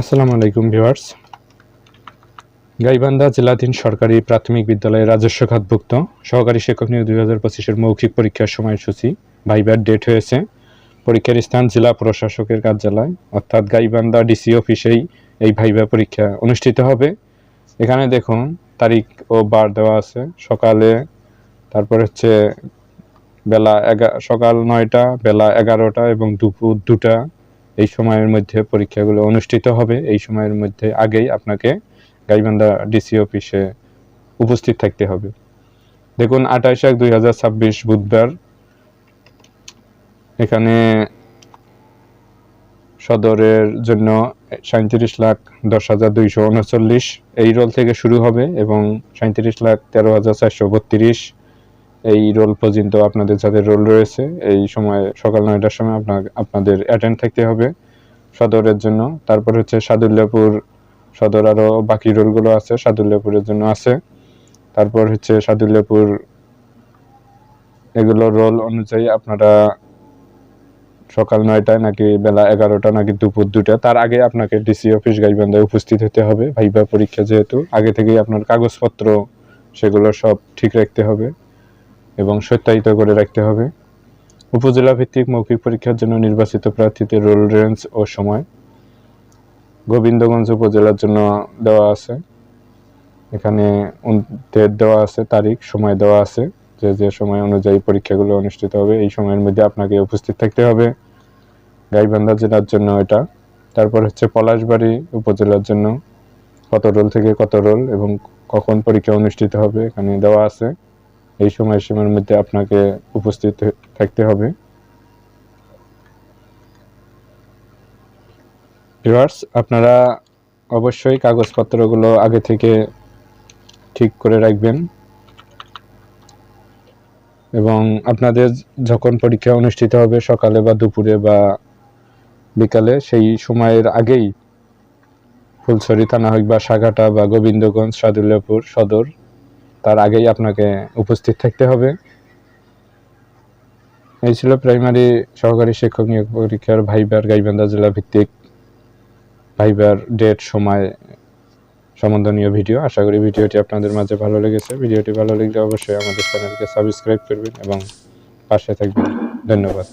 আসসালামু আলাইকুম ভিউয়ার্স। গাইবান্ধা জেলাধীন সরকারি প্রাথমিক বিদ্যালয়ে রাজস্ব খাতভুক্ত সহকারী শিক্ষক নিয়োগ দুই হাজার পঁচিশের মৌখিক পরীক্ষার সময়সূচি ভাইবার ডেট হয়েছে। পরীক্ষার স্থান জেলা প্রশাসকের কার্যালয়, অর্থাৎ গাইবান্ধা ডিসি অফিসেই এই ভাইবা পরীক্ষা অনুষ্ঠিত হবে। এখানে দেখুন, তারিখ ও বার দেওয়া আছে। সকালে, তারপর হচ্ছে বেলা এগা, সকাল নয়টা, বেলা এগারোটা এবং দুপুর দুটা। এই সময়ের মধ্যে পরীক্ষাগুলো অনুষ্ঠিত হবে। এই সময়ের মধ্যে আগেই আপনাকে গাইবান্ধা ডিসি অফিসে উপস্থিত থাকতে হবে। দেখুন, আঠাশ এক দুই বুধবার এখানে সদরের জন্য সাঁত্রিশ লাখ দশ হাজার দুইশো উনচল্লিশ এই রোল থেকে শুরু হবে এবং সাঁত্রিশ লাখ তেরো হাজার চারশো বত্রিশ এই রোল পর্যন্ত আপনাদের যাদের রোল রয়েছে। এই সময় সকাল নয়টার সময় আপনার, আপনাদের অ্যাটেন্ড থাকতে হবে সদরের জন্য। তারপর হচ্ছে সাদুল্লাপুর সদর আরও বাকি রোলগুলো আছে, সাদুল্লাপুরের জন্য আছে। তারপর হচ্ছে সাদুল্লাপুর এগুলো রোল অনুযায়ী আপনারা সকাল নয়টায় নাকি বেলা এগারোটা নাকি দুপুর দুটা তার আগে আপনাকে ডিসি অফিস গাইবান্ধায় উপস্থিত হতে হবে। ভাইবা পরীক্ষা যেহেতু, আগে থেকেই আপনার কাগজপত্র সেগুলো সব ঠিক রাখতে হবে। এবং সত্যায়িত করে রাখতে হবে। উপজেলা ভিত্তিক মৌখিক পরীক্ষার জন্য নির্বাচিত প্রার্থীদের রোল রেঞ্জ ও সময় গোবিন্দগঞ্জ উপজেলার জন্য দেওয়া আছে। এখানে ডেট দেওয়া আছে তারিখ, সময় দেওয়া আছে। যে যে সময় অনুযায়ী পরীক্ষাগুলো অনুষ্ঠিত হবে, এই সময়ের মধ্যে আপনাকে উপস্থিত থাকতে হবে। গাইবান্ধা জেলার জন্য এটা। তারপর হচ্ছে পলাশবাড়ি উপজেলার জন্য। কত রোল থেকে কত রোল এবং কখন পরীক্ষা অনুষ্ঠিত হবে এখানে দেওয়া আছে। এই সময়সীমার মধ্যে আপনাকে উপস্থিত থাকতে হবে। ভিউয়ার্স আপনারা অবশ্যই কাগজপত্রগুলো আগে থেকে ঠিক করে রাখবেন এবং আপনাদের যখন পরীক্ষা অনুষ্ঠিত হবে সকালে বা দুপুরে বা বিকালে, সেই সময়ের আগেই ফুলছড়ি থানা হোক বা সাগাটা বা গোবিন্দগঞ্জ, সাদুল্লাপুর সদর তার আগেই আপনাকে উপস্থিত থাকতে হবে। এই ছিল প্রাইমারি সহকারী শিক্ষক নিয়োগ পরীক্ষার ভাইবার গাইবান্ধা জেলা ভিত্তিক ভাইবার ডেট সময় সম্বন্ধনীয় ভিডিও আশা করি ভিডিওটি আপনাদের মাঝে ভালো লেগেছে। ভিডিওটি ভালো লাগলে অবশ্যই আমাদের চ্যানেলকে সাবস্ক্রাইব করবেন এবং পাশে থাকবেন। ধন্যবাদ।